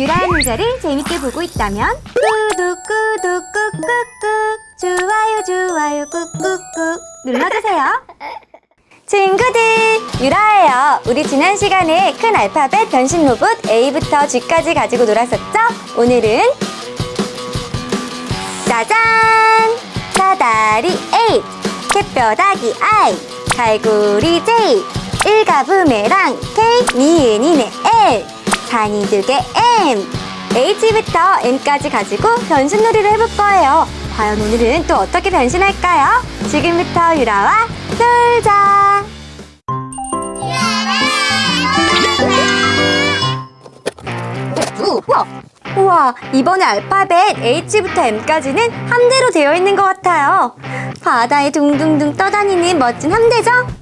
유라의 문제를 재밌게 보고 있다면 구독 구독 꾹꾹꾹 좋아요 좋아요 꾹꾹꾹 눌러주세요. 친구들 유라예요. 우리 지난 시간에 큰 알파벳 변신 로봇 A부터 G까지 가지고 놀았었죠? 오늘은 짜잔! 사다리 A, 캣뼈다귀 I, 갈고리 J, 일가 부메랑 K, 니은이네 L, 개 M, H부터 M까지 가지고 변신놀이를 해볼 거예요. 과연 오늘은 또 어떻게 변신할까요? 지금부터 유라와 놀자! 우와! 우와, 이번에 알파벳 H부터 M까지는 함대로 되어 있는 것 같아요. 바다에 둥둥둥 떠다니는 멋진 함대죠?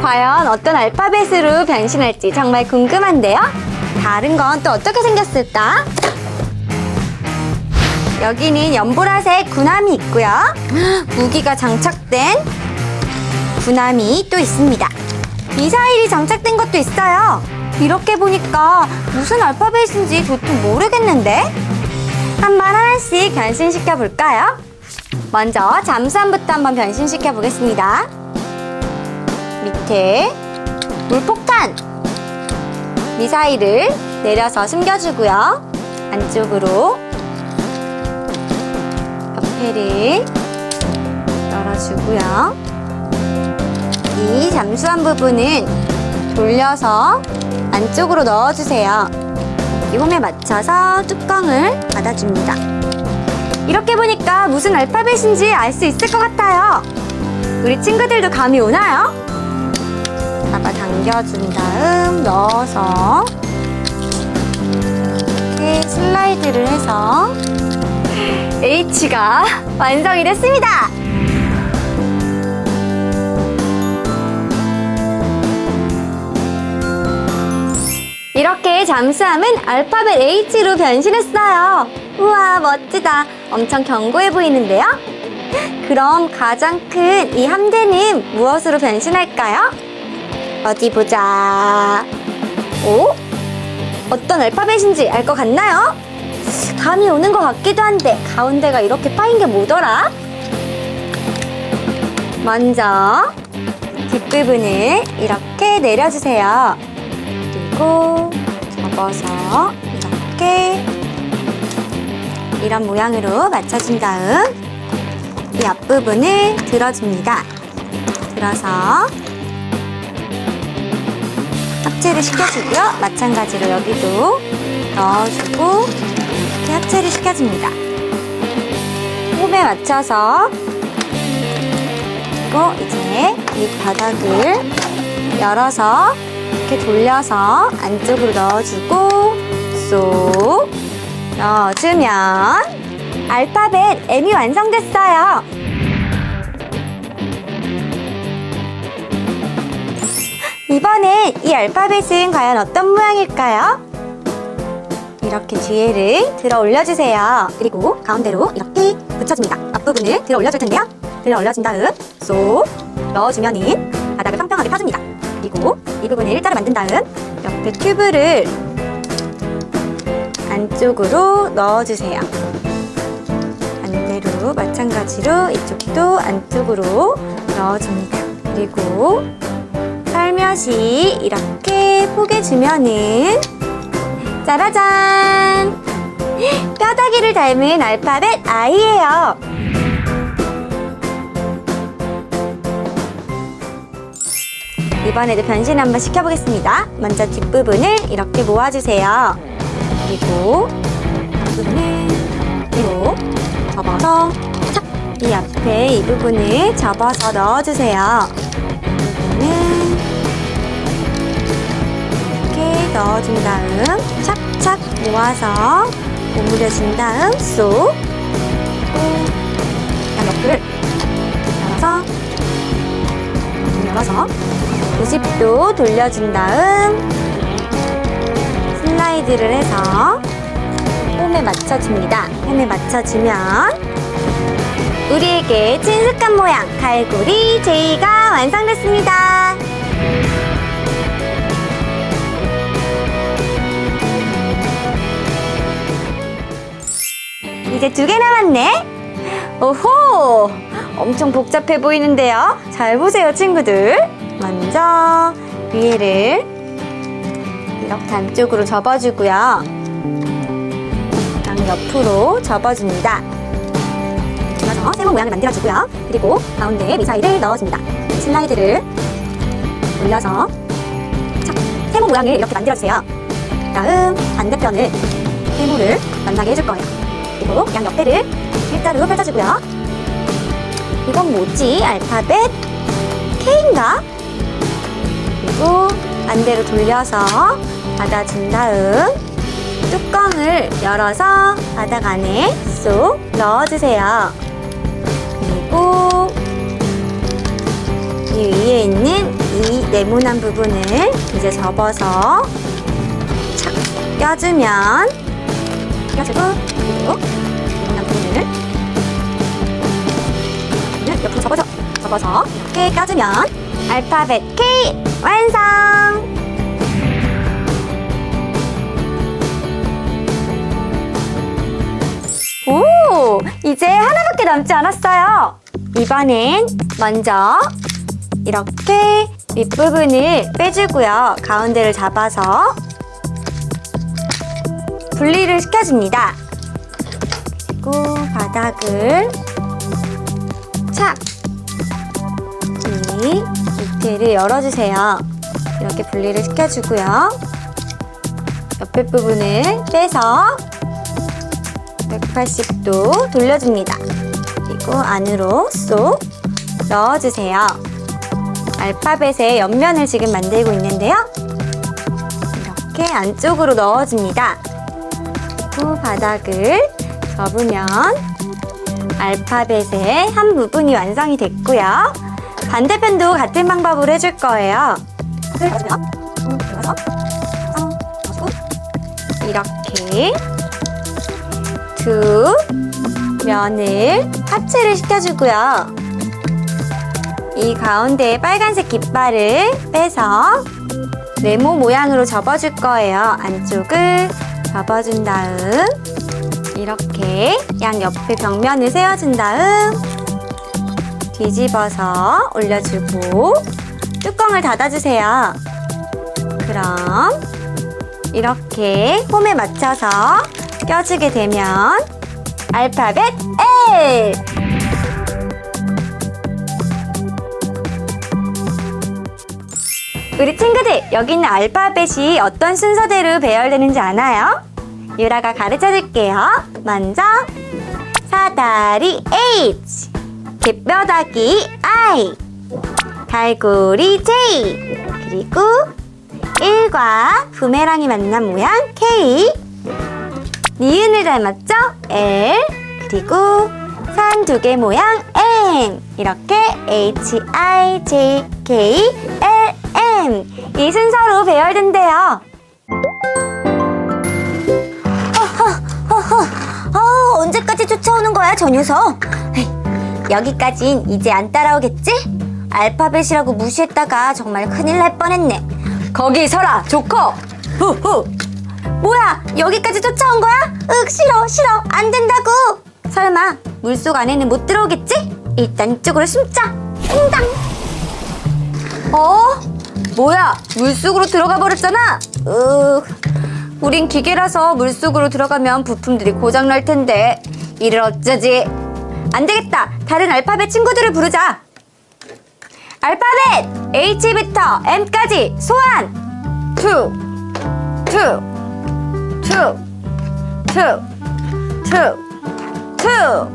과연 어떤 알파벳으로 변신할지 정말 궁금한데요? 다른 건 또 어떻게 생겼을까? 여기는 연보라색 군함이 있고요. 무기가 장착된 군함이 또 있습니다. 미사일이 장착된 것도 있어요. 이렇게 보니까 무슨 알파벳인지 도통 모르겠는데? 한번 하나씩 변신시켜 볼까요? 먼저 잠수함부터 한번 변신시켜 보겠습니다. 밑에 물폭탄! 미사일을 내려서 숨겨주고요. 안쪽으로 옆에를 열어주고요. 이 잠수함 부분은 돌려서 안쪽으로 넣어주세요. 이 홈에 맞춰서 뚜껑을 닫아줍니다. 이렇게 보니까 무슨 알파벳인지 알 수 있을 것 같아요. 우리 친구들도 감이 오나요? 잡아 당겨준 다음 넣어서 이렇게 슬라이드를 해서 H가 완성이 됐습니다. 이렇게 잠수함은 알파벳 H로 변신했어요. 우와, 멋지다. 엄청 견고해 보이는데요? 그럼 가장 큰 이 함대는 무엇으로 변신할까요? 어디 보자. 오? 어떤 알파벳인지 알 것 같나요? 감이 오는 것 같기도 한데 가운데가 이렇게 파인 게 뭐더라? 먼저 뒷부분을 이렇게 내려주세요. 그리고 접어서 이렇게 이런 모양으로 맞춰준 다음 이 앞부분을 들어줍니다. 들어서 합체를 시켜주고요. 마찬가지로 여기도 넣어주고 이렇게 합체를 시켜줍니다. 홈에 맞춰서 그리고 이제 이 바닥을 열어서 이렇게 돌려서 안쪽으로 넣어주고 쏙 넣어주면 알파벳 M이 완성됐어요. 이번엔 이 알파벳은 과연 어떤 모양일까요? 이렇게 뒤에를 들어 올려주세요. 그리고 가운데로 이렇게 붙여줍니다. 앞부분을 들어 올려줄 텐데요. 들어 올려준 다음 쏙 넣어주면은 바닥을 평평하게 펴줍니다. 그리고 이 부분을 일자로 만든 다음 옆에 튜브를 안쪽으로 넣어주세요. 반대로 마찬가지로 이쪽도 안쪽으로 넣어줍니다. 그리고 살며시 이렇게 포개주면은 짜라잔! 뼈다귀를 닮은 알파벳 I예요. 이번에도 변신 한번 시켜보겠습니다. 먼저 뒷부분을 이렇게 모아주세요. 그리고 앞부분을 뒤로 접어서 착! 이 앞에 이 부분을 접어서 넣어주세요. 넣어준 다음 착착 모아서 오므려준 다음 쏙 양옆을 열어서 열어서 90도 돌려준 다음 슬라이드를 해서 홈에 맞춰줍니다. 홈에 맞춰주면 우리에게 친숙한 모양 갈고리 제이가 완성됐습니다. 이제 두 개 남았네. 오호! 엄청 복잡해 보이는데요. 잘 보세요, 친구들. 먼저 위에를 이렇게 안쪽으로 접어주고요. 양 옆으로 접어줍니다. 그래서 세모 모양을 만들어주고요. 그리고 가운데에 미사일을 넣어줍니다. 슬라이드를 올려서 자, 세모 모양을 이렇게 만들어주세요. 다음 반대편을 세모를 만나게 해줄 거예요. 그리고 양 옆에를 일자로 펼쳐주고요. 이건 뭐지? 알파벳 K인가? 그리고 반대로 돌려서 닫아준 다음 뚜껑을 열어서 바닥 안에 쏙 넣어주세요. 그리고 이 위에 있는 이 네모난 부분을 이제 접어서 착 껴주면 껴주고 그리고 네모난 부분을 옆으로 접어서 접어서 이렇게 껴주면 알파벳 K 완성! 오, 이제 하나밖에 남지 않았어요. 이번엔 먼저 이렇게 윗부분을 빼주고요. 가운데를 잡아서 분리를 시켜줍니다. 그리고 바닥을 착! 이 밑에를 열어주세요. 이렇게 분리를 시켜주고요. 옆에 부분을 빼서 180도 돌려줍니다. 그리고 안으로 쏙 넣어주세요. 알파벳의 옆면을 지금 만들고 있는데요. 이렇게 안쪽으로 넣어줍니다. 그리고 바닥을 접으면 알파벳의 한 부분이 완성이 됐고요. 반대편도 같은 방법으로 해줄 거예요. 이렇게 두 면을 합체를 시켜주고요. 이 가운데에 빨간색 깃발을 빼서 네모 모양으로 접어줄 거예요. 안쪽을 접어준 다음 이렇게 양 옆에 벽면을 세워준 다음 뒤집어서 올려주고 뚜껑을 닫아주세요. 그럼 이렇게 홈에 맞춰서 껴주게 되면 알파벳 L! 우리 친구들, 여기 있는 알파벳이 어떤 순서대로 배열되는지 아나요? 유라가 가르쳐 줄게요. 먼저, 사다리 H, 갯뼈다귀 I, 갈고리 J, 그리고 1과 부메랑이 만난 모양 K, 니은을 닮았죠? L, 그리고 산 두 개 모양 M, 이렇게 H, I, J, K, L, M 이 순서로 배열된대요. 어, 언제까지 쫓아오는 거야, 저 녀석? 여기까진 이제 안 따라오겠지? 알파벳이라고 무시했다가 정말 큰일 날 뻔했네. 거기 서라, 조커! 후후! 뭐야, 여기까지 쫓아온 거야? 윽, 싫어, 싫어, 안 된다고! 설마, 물속 안에는 못 들어오겠지? 일단 이쪽으로 숨자! 퐁당! 어? 뭐야, 물속으로 들어가 버렸잖아? 으, 우린 기계라서 물속으로 들어가면 부품들이 고장 날 텐데 이를 어쩌지? 안 되겠다. 다른 알파벳 친구들을 부르자. 알파벳 H부터 M까지 소환. 투, 투, 투, 투, 투, 투.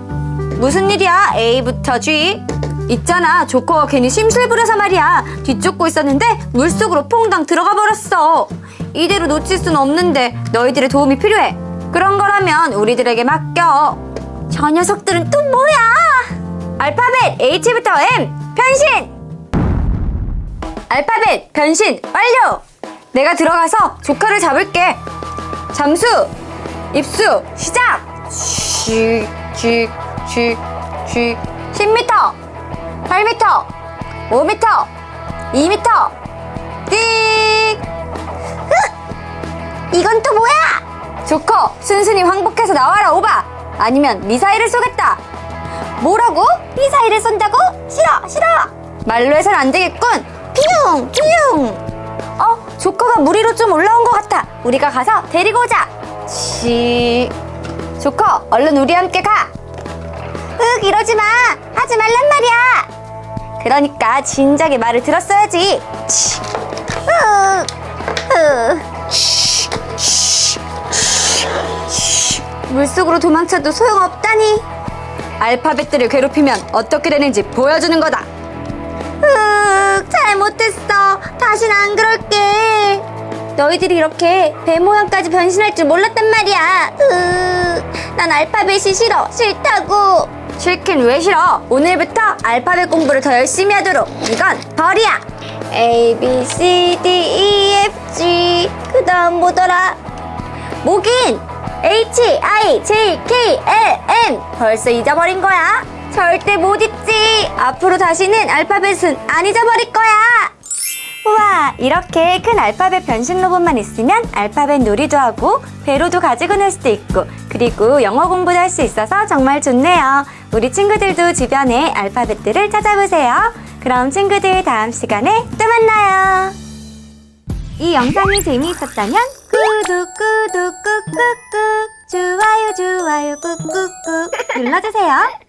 무슨 일이야? A부터 G. 있잖아. 조커가 괜히 심술 부려서 말이야. 뒤쫓고 있었는데 물속으로 퐁당 들어가 버렸어. 이대로 놓칠 순 없는데 너희들의 도움이 필요해. 그런 거라면 우리들에게 맡겨. 저 녀석들은 또 뭐야? 알파벳 H부터 M 변신. 알파벳 변신 완료. 내가 들어가서 조커를 잡을게. 잠수, 입수, 시작. 쥐, 쥐, 쥐, 쥐. 10m, 8m, 5m, 2m. 띡. 이건 또 뭐야? 조커, 순순히 항복해서 나와라, 오바! 아니면 미사일을 쏘겠다. 뭐라고? 미사일을 쏜다고? 싫어, 싫어. 말로 해선 안 되겠군. 퓨용, 퓨용. 어, 조커가 물 위로 좀 올라온 것 같아. 우리가 가서 데리고 오자. 치. 조커, 얼른 우리 함께 가. 흑, 이러지 마. 하지 말란 말이야. 그러니까 진작에 말을 들었어야지. 치. 흑, 흑. 물속으로 도망쳐도 소용없다니. 알파벳들을 괴롭히면 어떻게 되는지 보여주는 거다. 흑, 잘못했어. 다신 안 그럴게. 너희들이 이렇게 배 모양까지 변신할 줄 몰랐단 말이야. 흑, 난 알파벳이 싫어. 싫다고. 싫긴 왜 싫어? 오늘부터 알파벳 공부를 더 열심히 하도록. 이건 벌이야. A, B, C, D, E, F, G. 그 다음 뭐더라? 뭐긴 H I J K L M 벌써 잊어버린 거야? 절대 못 잊지. 앞으로 다시는 알파벳은 안 잊어버릴 거야. 우와, 이렇게 큰 알파벳 변신 로봇만 있으면 알파벳 놀이도 하고 배로도 가지고 놀 수도 있고 그리고 영어 공부도 할 수 있어서 정말 좋네요. 우리 친구들도 주변에 알파벳들을 찾아보세요. 그럼 친구들 다음 시간에 또 만나요. 이 영상이 재미있었다면 구독 구독 꾹꾹꾹 좋아요 좋아요 꾹꾹꾹 눌러주세요.